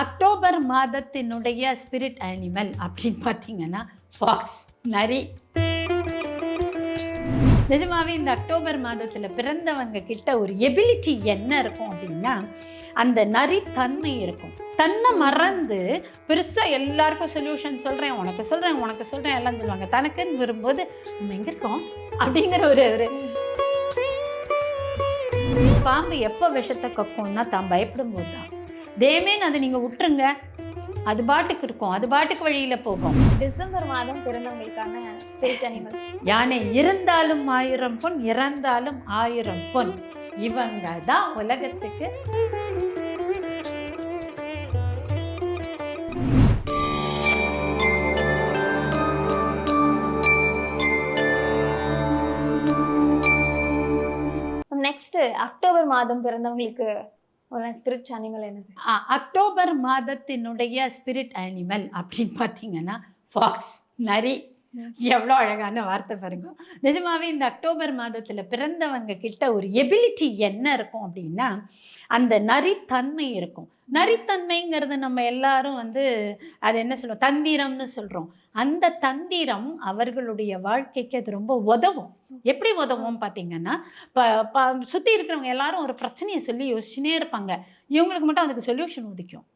October மாதத்தினுடைய spirit animal அப்படின்னு பார்த்தீங்கன்னா ஃபாக்ஸ் நரி. நிஜமாவே இந்த அக்டோபர் மாதத்தில் பிறந்தவங்க கிட்ட ஒரு எபிலிட்டி என்ன இருக்கும் அப்படின்னா அந்த நரி தன்மை இருக்கும். தன்னை மறந்து பெருசாக எல்லாருக்கும் சொல்யூஷன் சொல்கிறேன் உனக்கு சொல்கிறேன் உனக்கு சொல்கிறேன் எல்லாம் சொல்லுவாங்க. தனக்குன்னு வரும்போது நம்ம எங்கே இருக்கோம்? அப்படிங்கிற ஒரு ஒரு பாம்பு எப்போ விஷத்தை கக்கும்னா தான் பயப்படும் போது தான் தேமேன் அதை நீங்கள் விட்டுருங்க. அது பாட்டுக்கு இருக்கும். அது பாட்டுக்கு வழியில் போகும். டிசம்பர் மாதம் பிறந்தவங்களுக்கான அனிமல் யானை இருந்தாலும் ஆயிரம் பொன் இறந்தாலும் ஆயிரம் பொன். இவங்க தான் உலகத்துக்கு. நெக்ஸ்ட் அக்டோபர் மாதம் பிறந்தவங்களுக்கு ஒரு ஸ்பிரிட் அனிமல் என்னது? அக்டோபர் மாதத்தினுடைய ஸ்பிரிட் அனிமல் அப்படின்னு பார்த்தீங்கன்னா ஃபாக்ஸ் நரி. எவ்வளோ அழகான வார்த்தை பாருங்க. நிஜமாவே இந்த அக்டோபர் மாதத்தில் பிறந்தவங்க கிட்ட ஒரு எபிலிட்டி என்ன இருக்கும் அப்படின்னா அந்த நரித்தன்மை இருக்கும். நரித்தன்மைங்கிறது நம்ம எல்லாரும் வந்து அது என்ன சொல்லுவோம் தந்திரம்னு சொல்கிறோம் அந்த தந்திரம் அவர்களுடைய வாழ்க்கைக்கு அது ரொம்ப உதவும். எப்படி உதவும் பார்த்தீங்கன்னா இப்போ சுற்றி இருக்கிறவங்க எல்லாரும் ஒரு பிரச்சனையை சொல்லி யோசிச்சுனே இருப்பாங்க. இவங்களுக்கு மட்டும் அதுக்கு சொல்யூஷன் ஒதுக்கும்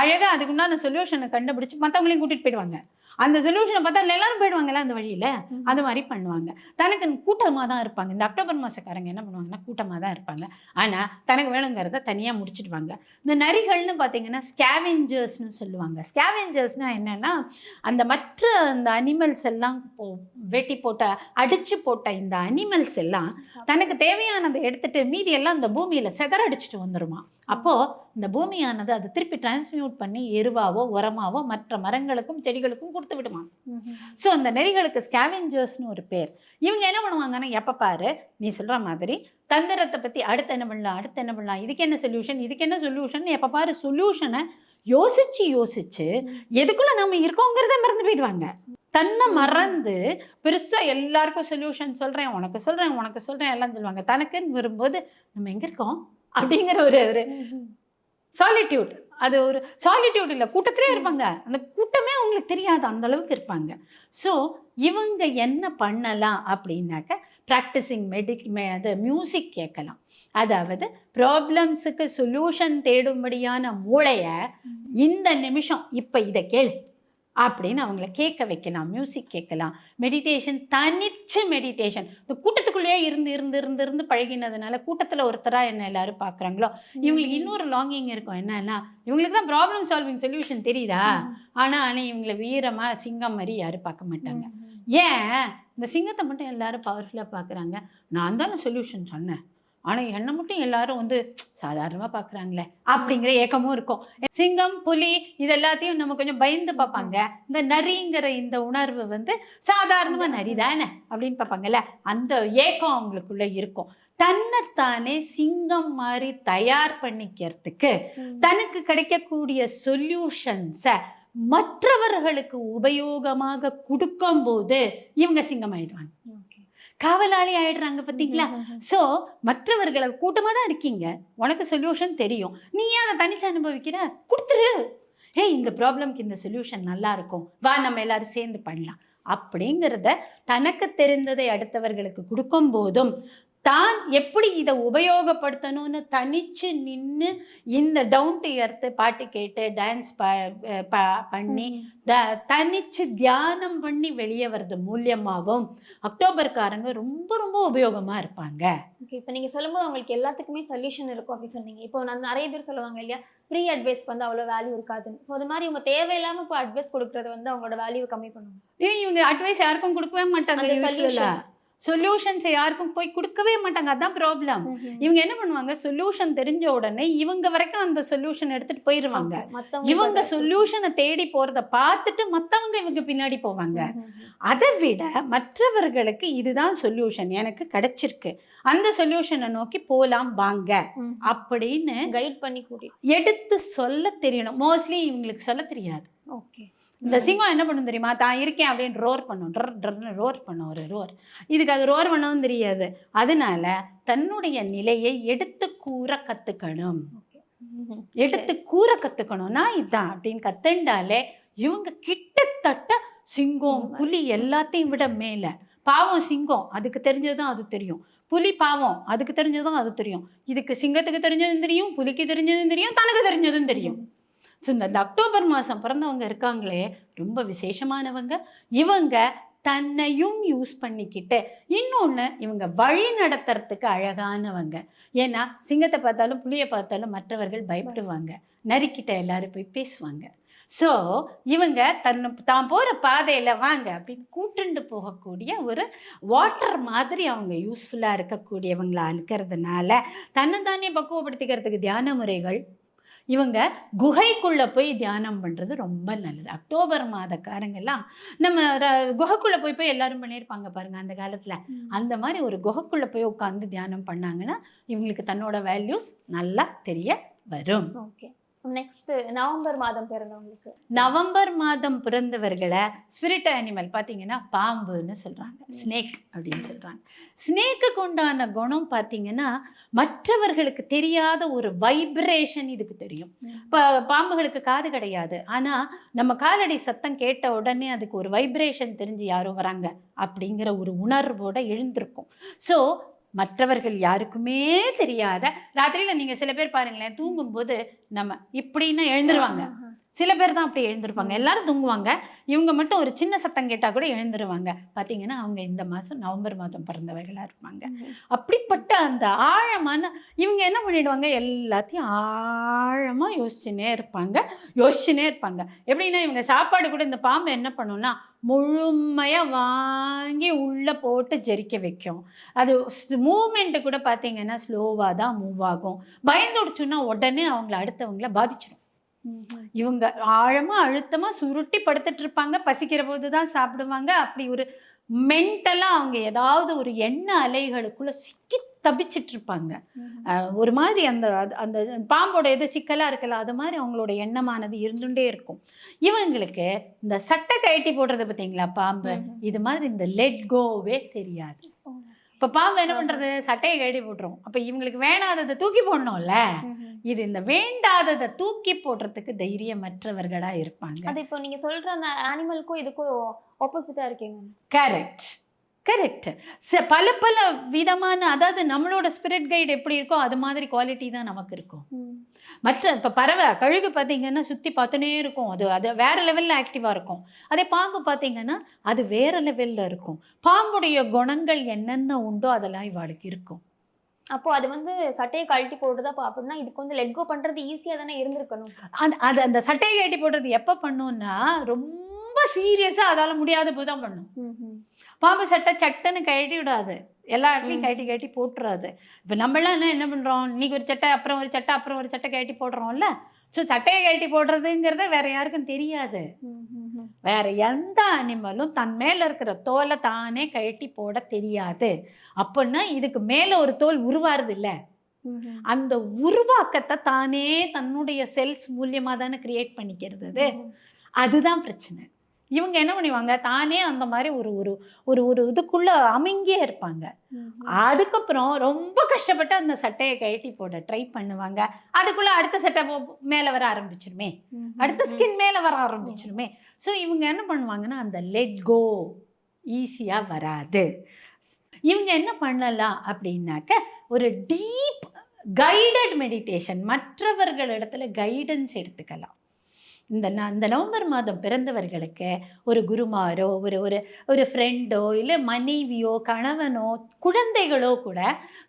அழகாக அதுக்கு உண்டான சொல்யூஷனை கண்டுபிடிச்சு மற்றவங்களையும் கூட்டிகிட்டு போயிடுவாங்க. அந்த சொல்யூஷனை பார்த்தா எல்லாரும் போயிடுவாங்கல்ல அந்த வழியில்? அது மாதிரி பண்ணுவாங்க. தனக்கு கூட்டமாக தான் இருப்பாங்க. இந்த அக்டோபர் மாதக்காரங்க என்ன பண்ணுவாங்கன்னா கூட்டமாக தான் இருப்பாங்க. ஆனால் தனக்கு வேணுங்கிறத தனியாக முடிச்சிடுவாங்க. இந்த நரிகள்னு பார்த்தீங்கன்னா ஸ்கேவெஞ்சர்ஸ்னு சொல்லுவாங்க. ஸ்கேவெஞ்சர்ஸ்னால் என்னென்னா அந்த மற்ற அந்த அனிமல்ஸ் எல்லாம் போ வெட்டி போட்ட அடித்து போட்ட இந்த அனிமல்ஸ் எல்லாம் தனக்கு தேவையானதை எடுத்துட்டு மீதி எல்லாம் இந்த பூமியில் செதறடிச்சிட்டு வந்துடுமா அப்போது இந்த பூமியானது அதை திருப்பி டிரான்ஸ்மியூட் பண்ணி எருவாவோ உரமாவோ மற்ற மரங்களுக்கும் செடிகளுக்கும் கொடுத்து விடுமா? ஸோ அந்த நெறிகளுக்கு ஸ்கேவெஞ்சர்ஸ்னு ஒரு பேர். இவங்க என்ன பண்ணுவாங்கன்னா எப்போ பாரு நீ சொல்கிற மாதிரி தந்திரத்தை பற்றி அடுத்து என்ன பண்ணலாம் அடுத்து என்ன பண்ணலாம் இதுக்கு என்ன சொல்யூஷன் இதுக்கு என்ன சொல்யூஷன் எப்போ பாரு சொல்யூஷனை யோசிச்சு யோசிச்சு எதுக்குள்ள நம்ம இருக்கோங்கிறத மறந்து போயிடுவாங்க. தன்னை மறந்து பெருசாக எல்லாருக்கும் சொல்யூஷன் சொல்கிறேன் உனக்கு சொல்கிறேன் உனக்கு சொல்கிறேன் எல்லாம் சொல்லுவாங்க. தனக்குன்னு வரும்போது நம்ம எங்கே இருக்கோம்? அப்படிங்கிற ஒரு ஒரு சாலிட்யூட் அது ஒரு சாலிட்யூட் இல்லை கூட்டத்திலே இருப்பாங்க. அந்த கூட்டமே அவங்களுக்கு தெரியாது அந்த அளவுக்கு இருப்பாங்க. ஸோ இவங்க என்ன பண்ணலாம் அப்படின்னாக்க ப்ராக்டிஸிங் மெடிக் அது மியூசிக் கேட்கலாம். அதாவது ப்ராப்ளம்ஸுக்கு சொல்யூஷன் தேடும்படியான மூளையை இந்த நிமிஷம் இப்போ இதை கேளு. அப்படின்னு அவங்கள கேட்க வைக்கலாம் மியூசிக் கேட்கலாம். மெடிடேஷன் தனிச்சு மெடிடேஷன் இந்த கூட்டத்துக்குள்ளேயே இருந்து இருந்து இருந்து இருந்து பழகினதுனால கூட்டத்தில் ஒருத்தராக என்ன எல்லாரும் பார்க்குறாங்களோ இவங்களுக்கு இன்னொரு லாங்கிங் இருக்கும். என்னன்னா இவங்களுக்கு தான் ப்ராப்ளம் சால்விங் சொல்யூஷன் தெரியுதா? ஆனால் ஆனால் இவங்களை வீரமாக சிங்கம் மாதிரி யாரும் பார்க்க மாட்டாங்க. ஏன்? இந்த சிங்கத்தை மட்டும் எல்லாரும் பவர்ஃபுல்லாக பார்க்குறாங்க நான் தானே சொல்யூஷன் சொன்னேன். ஆனால் என்னை மட்டும் எல்லாரும் வந்து சாதாரணமாக பார்க்குறாங்களே அப்படிங்கிற ஏக்கமும் இருக்கும். சிங்கம் புலி இது எல்லாத்தையும் நம்ம கொஞ்சம் பயந்து பார்ப்பாங்க. இந்த நரிங்கிற இந்த உணர்வு வந்து சாதாரணமாக நரி தானே அப்படின்னு பார்ப்பாங்கல்ல அந்த ஏக்கம் அவங்களுக்குள்ள இருக்கும். தன்னைத்தானே சிங்கம் மாதிரி தயார் பண்ணிக்கிறதுக்கு தனக்கு கிடைக்கக்கூடிய சொல்யூஷன்ஸை மற்றவர்களுக்கு உபயோகமாக கொடுக்கும்போது இவங்க சிங்கம் ஆயிடுவாங்க. காவலாளி ஆயிடுறாங்க பார்த்தீங்களா ஸோ மற்றவர்களை கூட்டமாக தான் இருக்கீங்க. உனக்கு சொல்யூஷன் தெரியும். நீ ஏன் அதை தனிச்சு அனுபவிக்கிற? கொடுத்துரு. ஏய் இந்த ப்ராப்ளம்க்கு இந்த சொல்யூஷன் நல்லா இருக்கும். வா நம்ம எல்லாரும் சேர்ந்து பண்ணலாம். அப்படிங்கிறத தனக்கு தெரிந்ததை அடுத்தவர்களுக்கு கொடுக்கும் போதும் தான் எப்படி இதை உபயோகப்படுத்தணும்னு தனிச்சு நின்று இந்த டவுன் டு எர்த்து பாட்டு கேட்டு டான்ஸ் ப பண்ணி த தனிச்சு தியானம் பண்ணி வெளியே வர்றது மூலியமாகவும் அக்டோபர்காரங்க ரொம்ப ரொம்ப உபயோகமாக இருப்பாங்க. ஓகே இப்போ நீங்க சொல்லும்போது உங்களுக்கு எல்லாத்துக்குமே சொல்யூஷன் இருக்கும் அப்படின்னு சொன்னீங்க. இப்போ நான் நிறைய பேர் சொல்லுவாங்க இல்லையா ஃப்ரீ அட்வைஸ்க்கு வந்து அவ்வளோ வேல்யூ இருக்காதுன்னு. ஸோ அது மாதிரி இவங்க தேவையில்லாம இப்போ அட்வைஸ் கொடுக்கறது வந்து அவங்களோட வேல்யூவை கம்மி பண்ணுவாங்க இவங்க அட்வைஸ் யாருக்கும் கொடுக்கவே மாட்டாங்க. சொல்யூஷன்ஸை யாருக்கும் போய் கொடுக்கவே மாட்டாங்க. அதான் ப்ராப்ளம் இவங்க என்ன பண்ணுவாங்க? சொல்யூஷன் தெரிஞ்ச உடனே இவங்க வரைக்கும் அந்த சொல்யூஷன் எடுத்துட்டு போயிருவாங்க. இவங்க சொல்யூஷனை தேடி போறத பார்த்துட்டு மத்தவங்க இவங்க பின்னாடி போவாங்க. அதை விட மற்றவர்களுக்கு இதுதான் சொல்யூஷன் எனக்கு கிடைச்சிருக்கு. அந்த சொல்யூஷனை நோக்கி போலாம் வாங்க. அப்படின்னு கைட் பண்ணி கூட்டிட்டு. எடுத்து சொல்ல தெரியணும். மோஸ்ட்லி இவங்களுக்கு சொல்ல தெரியாது. ஓகே இந்த சிங்கம் என்ன பண்ணும் தெரியுமா? தான் இருக்கேன் அப்படின்னு ரோர் பண்ணும். ட்ர ட்ரன்னு ரோர் பண்ணும் ஒரு ரோர் இதுக்கு அது ரோர் பண்ணவும் தெரியாது. அதனால தன்னுடைய நிலையை எடுத்து கூற ம்ஹும். எடுத்து கூற கத்துக்கணும்னா இதான் அப்படின்னு கத்துண்டாலே இவங்க கிட்டத்தட்ட சிங்கம். புலி எல்லாத்தையும் விட மேல. பாவம் சிங்கம் அதுக்கு தெரிஞ்சதும் அது தெரியும். புலி பாவம் அதுக்கு தெரிஞ்சதும் அது தெரியும். இதுக்கு சிங்கத்துக்கு தெரிஞ்சதும் தெரியும் புலிக்கு தெரிஞ்சதும் தெரியும் தனக்கு தெரிஞ்சதும் தெரியும். ஸோ இந்த அக்டோபர் மாதம் பிறந்தவங்க இருக்காங்களே ரொம்ப விசேஷமானவங்க இவங்க தன்னையும் யூஸ் பண்ணிக்கிட்டு இன்னொன்று இவங்க வழி நடத்துறதுக்கு அழகானவங்க. ஏன்னா சிங்கத்தை பார்த்தாலும் புளியை பார்த்தாலும் மற்றவர்கள் பயப்படுவாங்க. நரிக்கிட்ட எல்லாரும் போய் பேசுவாங்க. ஸோ இவங்க தன் தான் போகிற பாதையில் வாங்க அப்படின்னு கூட்டுண்டு போகக்கூடிய ஒரு வாட்டர் மாதிரி அவங்க யூஸ்ஃபுல்லாக இருக்கக்கூடியவங்களாக இருக்கிறதுனால தன்னை தானே பக்குவப்படுத்திக்கிறதுக்கு தியான முறைகள் இவங்க குகைக்குள்ளே போய் தியானம் பண்ணுறது ரொம்ப நல்லது. அக்டோபர் மாதக்காரங்கெல்லாம் நம்ம குகைக்குள்ளே போய் போய் எல்லாரும் பண்ணியிருப்பாங்க பாருங்க அந்த காலத்தில். அந்த மாதிரி ஒரு குகைக்குள்ளே போய் உட்காந்து தியானம் பண்ணாங்கன்னா இவங்களுக்கு தன்னோட வேல்யூஸ் நல்லா தெரிய வரும். ஓகே. நெக்ஸ்ட் நவம்பர் மாதம் பிறந்தவங்களுக்கு. நவம்பர் மாதம் பிறந்தவர்களை ஸ்பிரிட் அனிமல் பார்த்தீங்கன்னா பாம்புன்னு சொல்கிறாங்க ஸ்னேக் அப்படின்னு சொல்கிறாங்க ஸ்னேக்குக்கு உண்டான குணம் பார்த்தீங்கன்னா மற்றவர்களுக்கு தெரியாத ஒரு வைப்ரேஷன் இதுக்கு தெரியும். இப்போ பாம்புகளுக்கு காது கிடையாது. ஆனால் நம்ம காலடி சத்தம் கேட்ட உடனே அதுக்கு ஒரு வைப்ரேஷன் தெரிஞ்சு யாரோ வராங்க அப்படிங்கிற ஒரு உணர்வோட எழுந்திருக்கும். ஸோ மற்றவர்கள் யாருக்குமே தெரியாத ராத்திரியில் நீங்கள் சில பேர் பாருங்களேன் தூங்கும்போது நம்ம இப்படின்னா எழுந்துருவாங்க. சில பேர் தான் அப்படி எழுந்திருப்பாங்க. எல்லாரும் தூங்குவாங்க. இவங்க மட்டும் ஒரு சின்ன சத்தம் கேட்டால் கூட எழுந்துருவாங்க. பார்த்தீங்கன்னா அவங்க இந்த மாதம் நவம்பர் மாதம் பிறந்தவர்களாக இருப்பாங்க. அப்படிப்பட்ட அந்த ஆழமான இவங்க என்ன பண்ணிடுவாங்க? எல்லாத்தையும் ஆழமாக யோசிச்சுனே இருப்பாங்க. யோசிச்சுனே இருப்பாங்க. எப்படின்னா இவங்க சாப்பாடு கூட இந்த பாம்பு என்ன பண்ணும்னா முழுமையாக வாங்கி உள்ளே போட்டு ஜெரிக்க வைக்கும். அது மூமெண்ட்டு கூட பார்த்தீங்கன்னா ஸ்லோவாக தான் மூவ் ஆகும். பயந்துடுச்சுன்னா உடனே அவங்கள அடுத்தவங்கள பாதிச்சிடும் இவங்க ஆழமாக அழுத்தமாக சுருட்டி படுத்துட்டு இருப்பாங்க. பசிக்கிற போது தான் சாப்பிடுவாங்க. அப்படி ஒரு மென்டலாக அவங்க ஏதாவது ஒரு எண்ண அலைகளுக்குள்ளே சிக்கி தபிச்சிட்டு இருப்பாங்க ஒரு மாதிரி அந்த அந்த பாம்போட எது சிக்கலாக இருக்கல அது மாதிரி அவங்களோட எண்ணமானது இருந்துட்டே இருக்கும். இவங்களுக்கு இந்த சட்டை கழட்டி போடுறது பார்த்தீங்களா பாம்பு? இது மாதிரி இந்த லெட் கோவே தெரியாது. இப்போ பாம்பு என்ன பண்ணுறது சட்டையை கழட்டி போட்டுரும். அப்போ இவங்களுக்கு வேணாததை தூக்கி போடணும்ல? இது இந்த வேண்டாததை தூக்கி போடுறதுக்கு தைரியமற்றவர்களாக இருப்பாங்க. அது இப்போ நீங்க சொல்ற அந்த அனிமலுக்கும் இதுக்கும் ஆப்போசிட்டா இருக்கீங்க. கரெக்ட் கரெக்ட் பல பல விதமான அதாவது நம்மளோட ஸ்பிரிட் கைடு எப்படி இருக்கோ அது மாதிரி குவாலிட்டி தான் நமக்கு இருக்கும். மற்ற இப்போ பறவை கழுகு பார்த்தீங்கன்னா சுற்றி பார்த்துனே இருக்கும். அது அது வேற லெவலில் ஆக்டிவாக இருக்கும். அதே பாம்பு பார்த்தீங்கன்னா அது வேற லெவலில் இருக்கும். பாம்புடைய குணங்கள் என்னென்ன உண்டோ அதெல்லாம் இவாளுக்கு இருக்கும். அப்போ அது வந்து சட்டையை கழட்டி போடுறதா அப்படின்னா இதுக்கு வந்து லெட் கோ பண்றது ஈஸியா தானே இருந்திருக்கணும். அந்த அது அந்த சட்டையை கட்டி போடுறது எப்போ பண்ணும்னா ரொம்ப சீரியஸாக அதால் முடியாத போது தான் பண்ணும். பாம்பு சட்டை சட்டுன்னு கழட்டி விடாது. எல்லா இடத்துலையும் ம். கழட்டி கழட்டி போட்டுறாது. இப்போ நம்மளாம் என்ன என்ன பண்ணுறோம் இன்னைக்கு ஒரு சட்டை அப்புறம் ஒரு சட்டை அப்புறம் ஒரு சட்டை கழட்டி போடுறோம்ல? ஸோ சட்டையை கழட்டி போடுறதுங்கிறத வேற யாருக்கும் தெரியாது. வேற எந்த அனிமலும் தன் மேல இருக்கிற தோலை தானே கழட்டி போட தெரியாது. அப்படின்னா இதுக்கு மேல ஒரு தோல் உருவாருது இல்ல அந்த உருவாக்கத்தை தானே தன்னுடைய செல்ஸ் மூலியமா தானே கிரியேட் பண்ணிக்கிறது. அது. அதுதான் பிரச்சனை. இவங்க என்ன பண்ணுவாங்க தானே அந்த மாதிரி ஒரு ஒரு ஒரு ஒரு இதுக்குள்ள அமுங்கியே இருப்பாங்க. அதுக்கப்புறம் ரொம்ப கஷ்டப்பட்டு அந்த சட்டையை கழட்டி போட ட்ரை பண்ணுவாங்க. அதுக்குள்ள அடுத்த சட்டை மேல வர ஆரம்பிச்சிருமே. அடுத்த ஸ்கின் மேலே வர ஆரம்பிச்சிருமே. ஸோ இவங்க என்ன பண்ணுவாங்கன்னா அந்த லெட் கோ ஈஸியாக வராது. இவங்க என்ன பண்ணலாம் அப்படின்னாக்க ஒரு டீப் கைடட் மெடிடேஷன் மற்றவர்களிடத்துல கைடன்ஸ் எடுத்துக்கலாம். இந்த இந்த நவம்பர் மாதம் பிறந்தவர்களுக்கு ஒரு குருமாரோ ஒரு ஒரு ஒரு ஃப்ரெண்டோ இல்லை மனைவியோ கணவனோ குழந்தைகளோ கூட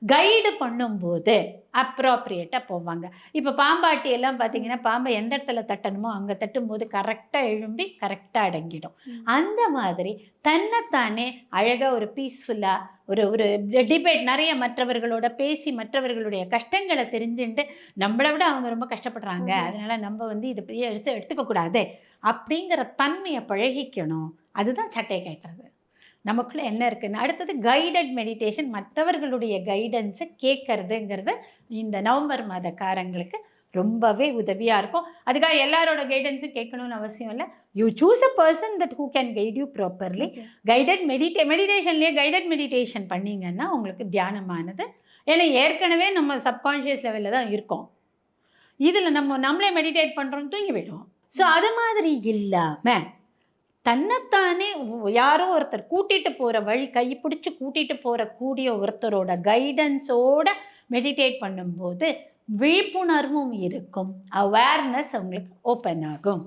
கைடு பண்ணும்போது அப்ராப்ரியேட்டாக போவாங்க இப்போ பாம்பாட்டி எல்லாம் பார்த்தீங்கன்னா பாம்பை எந்த இடத்துல தட்டணுமோ அங்கே தட்டும்போது கரெக்டாக எழும்பி கரெக்டாக அடங்கிடும். அந்த மாதிரி தன்னைத்தானே அழகாக ஒரு பீஸ்ஃபுல்லாக ஒரு ஒரு டிபேட் நிறைய மற்றவர்களோட பேசி மற்றவர்களுடைய கஷ்டங்களை தெரிஞ்சுட்டு நம்மளை விட அவங்க ரொம்ப கஷ்டப்படுறாங்க. அதனால நம்ம வந்து இதை பெரிய எடுத்து எடுத்துக்க கூடாது. அப்படிங்கிற தன்மையை பழகிக்கணும். அதுதான் சட்டையை கேட்கறது நமக்குள்ள என்ன இருக்குன்னு அடுத்தது கைடட் மெடிடேஷன் மற்றவர்களுடைய கைடன்ஸை கேட்கறதுங்கிறது இந்த நவம்பர் மாதக்காரங்களுக்கு ரொம்பவே உதவியாக இருக்கும். அதுக்காக எல்லாரோட கைடன்ஸும் கேட்கணும்னு அவசியம் இல்லை. You choose a person that who can guide you properly guided meditate மெடிடேஷன்லேயே guided meditation பண்ணீங்கன்னா உங்களுக்கு தியானமானது. ஏன்னா ஏற்கனவே நம்ம சப்கான்ஷியஸ் லெவலில் தான் இருக்கோம். இதில் நம்ம நம்மளே மெடிடேட் பண்ணுறோம் தூங்கி விடுவோம் ஸோ அது மாதிரி இல்லாமல் தன்னைத்தானே யாரோ ஒருத்தர் கூட்டிட்டு போகிற வழி கை பிடிச்சி கூட்டிட்டு போகிற கூடிய ஒருத்தரோட கைடன்ஸோட மெடிடேட் பண்ணும்போது விழிப்புணர்வும் இருக்கும். அவேர்னஸ் அவங்களுக்கு ஓப்பன் ஆகும்.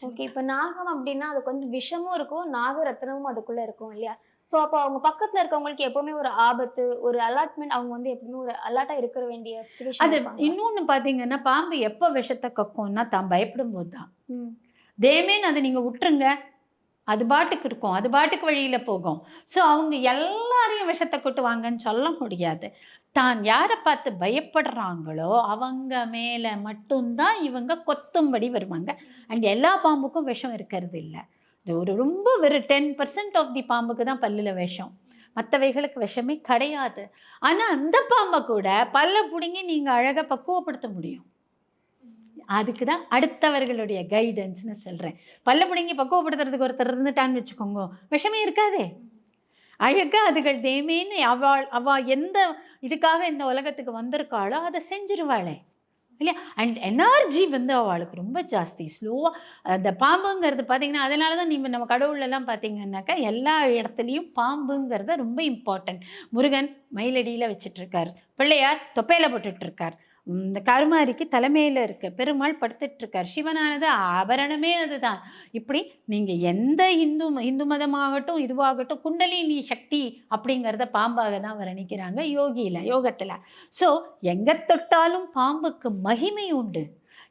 ஓகே இப்போ நாகம் அப்படின்னா அது கொஞ்சம் விஷமும் இருக்கும் நாகரத்னமும் அதுக்குள்ள இருக்கும் இல்லையா? ஸோ அப்போ அவங்க பக்கத்துல இருக்கவங்களுக்கு எப்பவுமே ஒரு ஆபத்து ஒரு அலாட்மெண்ட் அவங்க வந்து எப்பவுமே ஒரு அலர்ட்டா இருக்க வேண்டிய அது சுச்சுவேஷன் இன்னொன்று பார்த்தீங்கன்னா பாம்பு எப்போ விஷத்தை கக்கும்னா தான் பயப்படும் போது தான் தேமேன்னு அதை நீங்கள் விட்டுருங்க. அது பாட்டுக்கு இருக்கும் அது பாட்டுக்கு வழியில் போகும். ஸோ அவங்க எல்லாரையும் விஷத்தை கொட்டு வாங்கன்னு சொல்ல முடியாது. தான் யாரை பார்த்து பயப்படுறாங்களோ அவங்க மேலே மட்டும்தான் இவங்க கொத்தும்படி வருவாங்க. அண்ட் எல்லா பாம்புக்கும் விஷம் இருக்கிறது இல்லை. இது ஒரு ரொம்ப வெறும் டென் பர்சன்ட் ஆஃப் தி பாம்புக்கு தான் பல்லில் விஷம். மற்றவைகளுக்கு விஷமே கிடையாது. ஆனால் அந்த பாம்பை கூட பல்ல பிடுங்கி நீங்கள் அழகாக பக்குவப்படுத்த முடியும். அதுக்கு தான் அடுத்தவர்களுடைய கைடன்ஸ்னு சொல்கிறேன் பல்ல முடிங்கி பக்குவப்படுத்துறதுக்கு ஒருத்தர் இருந்துட்டான்னு வச்சுக்கோங்க. விஷமே இருக்காதே. அழகா அதுகள் தேமேன்னு அவள் அவள் எந்த இதுக்காக இந்த உலகத்துக்கு வந்திருக்காளோ அதை செஞ்சிருவாளே. இல்லையா? அண்ட் எனர்ஜி வந்து அவளுக்கு ரொம்ப ஜாஸ்தி. ஸ்லோவாக அந்த பாம்புங்கிறது பார்த்தீங்கன்னா அதனால தான் நீங்கள் நம்ம கடவுள்லாம் பார்த்தீங்கன்னாக்கா எல்லா இடத்துலையும் பாம்புங்கிறத ரொம்ப இம்பார்ட்டன்ட் முருகன் மயிலடியில் வச்சிட்ருக்கார். பிள்ளையார் தொப்பையில் போட்டுட்ருக்கார். இந்த கருமாரிக்கு தலைமையில் இருக்க பெருமாள் படுத்துட்ருக்கார். சிவனானது ஆபரணமே அதுதான். இப்படி நீங்கள் எந்த இந்து இந்து மதமாகட்டும் இதுவாகட்டும் குண்டலினி சக்தி அப்படிங்கிறத பாம்பாக தான் வர்ணிக்கிறாங்க யோகியில் யோகத்தில். ஸோ எங்கே தொட்டாலும் பாம்புக்கு மகிமை உண்டு.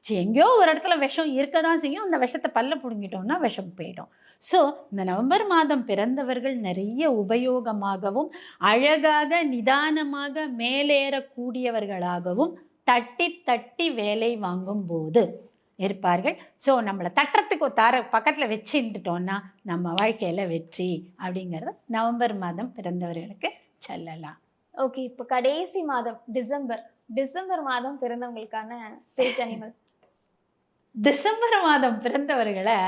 சரி எங்கேயோ ஒரு இடத்துல விஷம் இருக்க தான் செய்யும். அந்த விஷத்தை பல்ல பிடுங்கிட்டோம்னா விஷம் போயிடும். ஸோ இந்த நவம்பர் மாதம் பிறந்தவர்கள் நிறைய உபயோகமாகவும் அழகாக நிதானமாக மேலேறக்கூடியவர்களாகவும் தட்டி தட்டி வேலை வாங்கும் போது இருப்பார்கள். ஸோ நம்மளை தட்டுறதுக்கு தார பக்கத்தில் வச்சுட்டுட்டோம்னா நம்ம வாழ்க்கையில் வெற்றி அப்படிங்கிறத நவம்பர் மாதம் பிறந்தவர்களுக்கு சொல்லலாம். ஓகே இப்போ கடைசி மாதம் டிசம்பர். டிசம்பர் மாதம் பிறந்தவங்களுக்கான ஸ்பிரிட் அனிமல் டிசம்பர் மாதம் பிறந்தவர்களை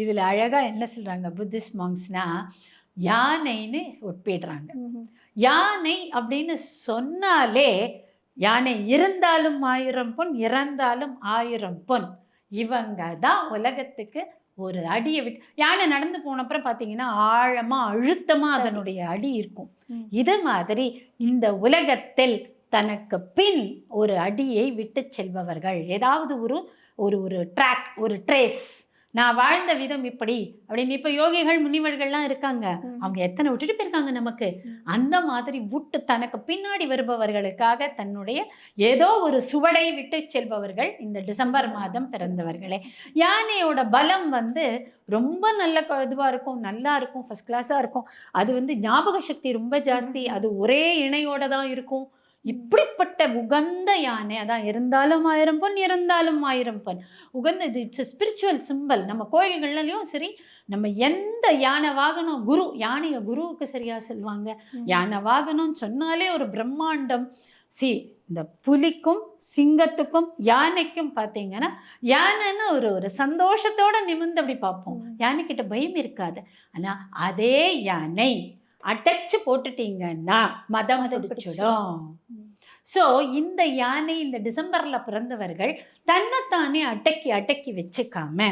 இதில் அழகாக என்ன சொல்கிறாங்க புத்திஸ்ட் மாங்ஸ்னா யானைன்னு ஒப்பிடுறாங்க. யானை அப்படின்னு சொன்னாலே யானை இருந்தாலும் ஆயிரம் பொன் இறந்தாலும் ஆயிரம் பொன். இவங்க தான் உலகத்துக்கு ஒரு அடியை விட்டு யானை நடந்து போனப்புறம் பார்த்தீங்கன்னா ஆழமாக அழுத்தமாக அதனுடைய அடி இருக்கும். இது மாதிரி இந்த உலகத்தில் தனக்கு பின் ஒரு அடியை விட்டு செல்பவர்கள். ஏதாவது ஒரு ஒரு ஒரு ட்ராக் ஒரு ட்ரேஸ் நான் வாழ்ந்த விதம் இப்படி அப்படின்னு இப்போ யோகிகள் முனிவர்கள்லாம் இருக்காங்க. அவங்க எத்தனை விட்டுட்டு போயிருக்காங்க நமக்கு. அந்த மாதிரி விட்டு தனக்கு பின்னாடி வருபவர்களுக்காக தன்னுடைய ஏதோ ஒரு சுவடை விட்டு செல்பவர்கள் இந்த டிசம்பர் மாதம் பிறந்தவர்களே. யானையோட பலம் வந்து ரொம்ப நல்ல க- இதுவா இருக்கும் நல்லா இருக்கும் ஃபர்ஸ்ட் கிளாஸாக இருக்கும். அது வந்து ஞாபக சக்தி ரொம்ப ஜாஸ்தி. அது ஒரே இணையோட தான் இருக்கும். இப்படிப்பட்ட உகந்த யானை அதான் இருந்தாலும் ஆயிரம் பொன் இருந்தாலும் ஆயிரம் பொன். உகந்த இது இட்ஸ் ஸ்பிரிச்சுவல் சிம்பல் நம்ம கோயில்கள்லையும் சரி நம்ம எந்த யானை வாகனம் குரு யானையை குருவுக்கு சரியா சொல்லுவாங்க. யானை வாகனம்னு சொன்னாலே ஒரு பிரம்மாண்டம். சி இந்த புலிக்கும் சிங்கத்துக்கும் யானைக்கும் பார்த்தீங்கன்னா யானைன்னா ஒரு ஒரு சந்தோஷத்தோட நிமிர்ந்து அப்படி பார்ப்போம். யானைக்கிட்ட பயம் இருக்காது. ஆனால் அதே யானை அடைச்சு போட்டுட்டீங்கன்னா மதம் பிடிச்சிடும். ஸோ இந்த யானை இந்த டிசம்பரில் பிறந்தவர்கள் தன்னைத்தானே அடக்கி அடக்கி வச்சுக்காம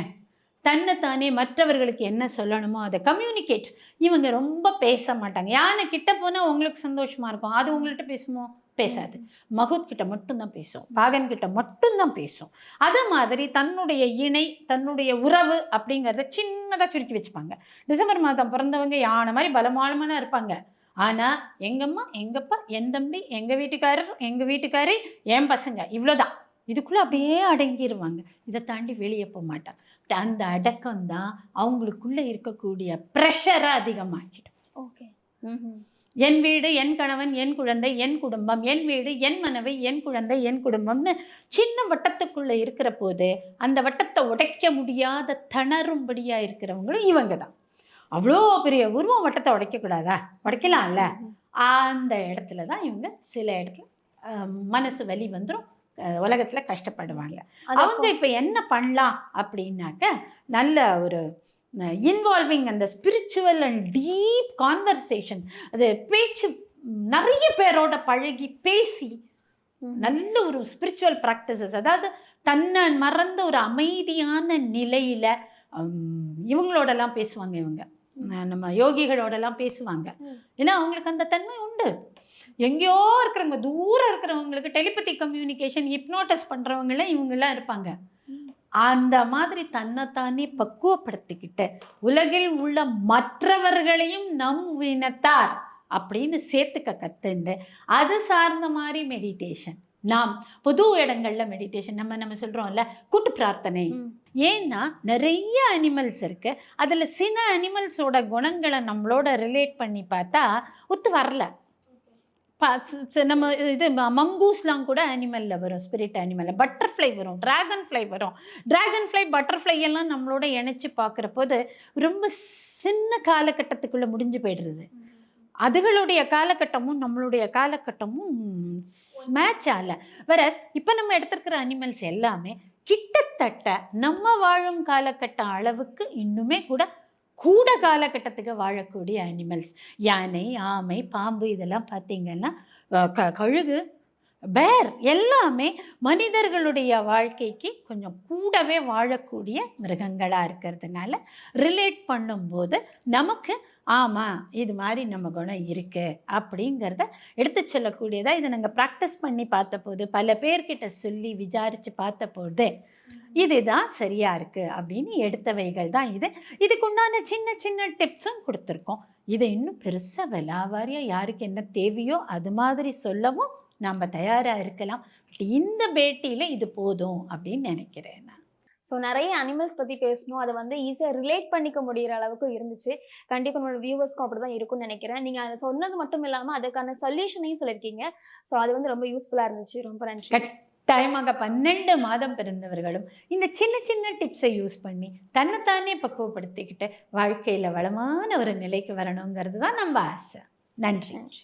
தன்னைத்தானே மற்றவர்களுக்கு என்ன சொல்லணுமோ அதை கம்யூனிகேட் இவங்க ரொம்ப பேச மாட்டாங்க. யானை கிட்ட போனால் உங்களுக்கு சந்தோஷமா இருக்கும். அது உங்கள்கிட்ட பேசுமோ? பேசாது. மகுத் கிட்ட மட்டும்தான் பேசும் பாகன் கிட்ட மட்டும்தான் பேசும் அது மாதிரி தன்னுடைய இணை தன்னுடைய உறவு அப்படிங்கிறத சின்னதாக சுருக்கி வச்சுப்பாங்க. டிசம்பர் மாதம் பிறந்தவங்க யானை மாதிரி பலமானமான இருப்பாங்க. ஆனால் எங்கம்மா எங்கப்பா என் தம்பி எங்கள் வீட்டுக்காரர் எங்கள் வீட்டுக்காரி என் பசங்க இவ்வளோதான் இதுக்குள்ளே அப்படியே அடங்கிடுவாங்க இதை தாண்டி வெளியே போக மாட்டாங்க. அந்த அடக்கம் தான் அவங்களுக்குள்ளே இருக்கக்கூடிய ப்ரெஷரை அதிகமாக்கிடும். ஓகே ம் என் வீடு என் கணவன் என் குழந்தை என் குடும்பம் என் வீடு என் மனைவி என் குழந்தை என் குடும்பம்னு சின்ன வட்டத்துக்குள்ளே இருக்கிற போது அந்த வட்டத்தை உடைக்க முடியாத தணரும்படியா இருக்கிறவங்களும் இவங்க தான் அவ்வளோ பெரிய உருவம் வட்டத்தை உடைக்கக்கூடாதா உடைக்கலாம்ல? அந்த இடத்துல தான் இவங்க சில இடத்துல மனசு வலி வந்துடும் உலகத்தில் கஷ்டப்படுவாங்க. அவங்க இப்போ என்ன பண்ணலாம் அப்படின்னாக்க நல்ல ஒரு இன்வால்விங் அந்த ஸ்பிரிச்சுவல் அண்ட் டீப் கான்வர்சேஷன் அது பேச்சு நிறைய பேரோட பழகி பேசி நல்ல ஒரு ஸ்பிரிச்சுவல் ப்ராக்டிசஸ் அதாவது தன்னை மறந்த ஒரு அமைதியான நிலையில இவங்களோடலாம் பேசுவாங்க இவங்க. நம்ம யோகிகளோடலாம் பேசுவாங்க. ஏன்னா அவங்களுக்கு அந்த தன்மை உண்டு. எங்கேயோ இருக்கிறவங்க தூரம் இருக்கிறவங்களுக்கு டெலிபதி கம்யூனிகேஷன் ஹிப்னோட்டஸ் பண்றவங்கள இவங்கெல்லாம் இருப்பாங்க. அந்த மாதிரி தன்னைத்தானே பக்குவப்படுத்திக்கிட்டு உலகில் உள்ள மற்றவர்களையும் நம் இனத்தார் அப்படின்னு சேர்த்துக்க கத்துண்டு அது சார்ந்த மாதிரி மெடிடேஷன் நாம் பொது இடங்கள்ல மெடிடேஷன் நம்ம நம்ம சொல்றோம்ல கூட்டு பிரார்த்தனை. ஏன்னா நிறைய அனிமல்ஸ் இருக்கு. அதுல சில அனிமல்ஸோட குணங்களை நம்மளோட ரிலேட் பண்ணி பார்த்தா ஒத்து வரல. நம்ம இது மங்கூஸ்லாம் கூட அனிமலில் வரும் ஸ்பிரிட் அனிமலில் பட்டர்ஃப்ளை வரும் டிராகன் ஃப்ளை வரும். டிராகன் ஃப்ளை பட்டர்ஃப்ளை எல்லாம் நம்மளோட இணைச்சி பார்க்குற போது ரொம்ப சின்ன காலகட்டத்துக்குள்ளே முடிஞ்சு போயிடுறது. அதுகளுடைய காலகட்டமும் நம்மளுடைய காலகட்டமும் மேட்ச் ஆகல. வேற இப்போ நம்ம எடுத்திருக்கிற அனிமல்ஸ் எல்லாமே கிட்டத்தட்ட நம்ம வாழும் காலகட்டம் அளவுக்கு இன்னுமே கூட கூட காலகட்டத்துக்கு வாழக்கூடிய அனிமல்ஸ் யானை ஆமை பாம்பு இதெல்லாம் பார்த்தீங்கன்னா க கழுகு பேர் எல்லாமே மனிதர்களுடைய வாழ்க்கைக்கு கொஞ்சம் கூடவே வாழக்கூடிய மிருகங்களாக இருக்கிறதுனால ரிலேட் பண்ணும்போது நமக்கு ஆமாம் இது மாதிரி நம்ம குணம் இருக்கு அப்படிங்கிறத எடுத்து சொல்லக்கூடியதாக இதை நாங்கள் ப்ராக்டிஸ் பண்ணி பார்த்தபோது பல பேர்கிட்ட சொல்லி விசாரித்து பார்த்தபோது இதுதான் சரியா இருக்கு அப்படின்னு எடுத்தவைகள் தான் இது. இதுக்கு உண்டான சின்ன சின்ன டிப்ஸும் கொடுத்துருக்கோம். இதை இன்னும் பெருசாக விலாவாரியாக யாருக்கு என்ன தேவையோ அது மாதிரி சொல்லவும் நாம் தயாராக இருக்கலாம். பட் இந்த பேட்டியில் இது போதும் அப்படின்னு நினைக்கிறேன் நான். ஸோ நிறைய அனிமல்ஸ் பற்றி பேசணும். அதை வந்து ஈஸியாக ரிலேட் பண்ணிக்க முடியிற அளவுக்கு இருந்துச்சு. கண்டிப்பாக நம்மளோட வியூவர்ஸ்க்கும் அப்படி தான் இருக்கும்னு நினைக்கிறேன். நீங்கள் அதை சொன்னது மட்டும் இல்லாமல் அதுக்கான சொல்யூஷனையும் சொல்லியிருக்கீங்க. ஸோ அது வந்து ரொம்ப யூஸ்ஃபுல்லாக இருந்துச்சு. ரொம்ப நன்றி. கட்டாயமாக பன்னெண்டு மாதம் பிறந்தவர்களும் இந்த சின்ன சின்ன டிப்ஸை யூஸ் பண்ணி தன்னைத்தானே பக்குவப்படுத்திக்கிட்டு வாழ்க்கையில் வளமான ஒரு நிலைக்கு வரணுங்கிறது தான் நம்ம ஆசை. நன்றி. நன்றி.